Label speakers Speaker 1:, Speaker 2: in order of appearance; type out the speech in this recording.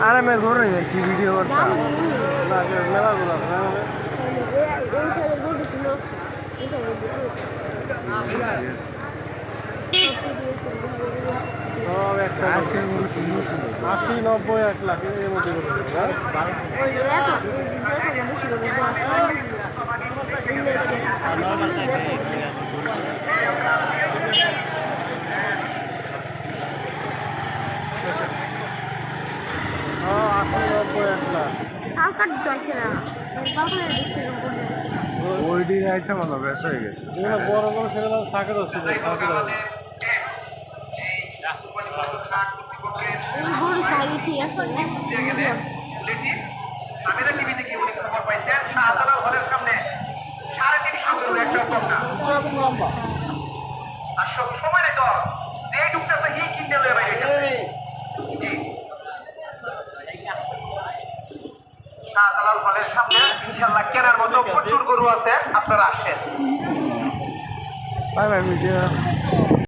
Speaker 1: আরে মে ঘর কি ভিডিও করতা মেলা গুলো সব একসাথে আশি নব্বই এক লাখ এর মধ্যে আশি নব্বই এক লাখ ওই দিন আইতে মনে বেশ হয়ে গেছে। বড় বড় ছেলেরা থাকে তো শুধু থাকে তো
Speaker 2: আমিরা টিভিতে কি সামনে কেনার গরু আছে আপনারা আসেন।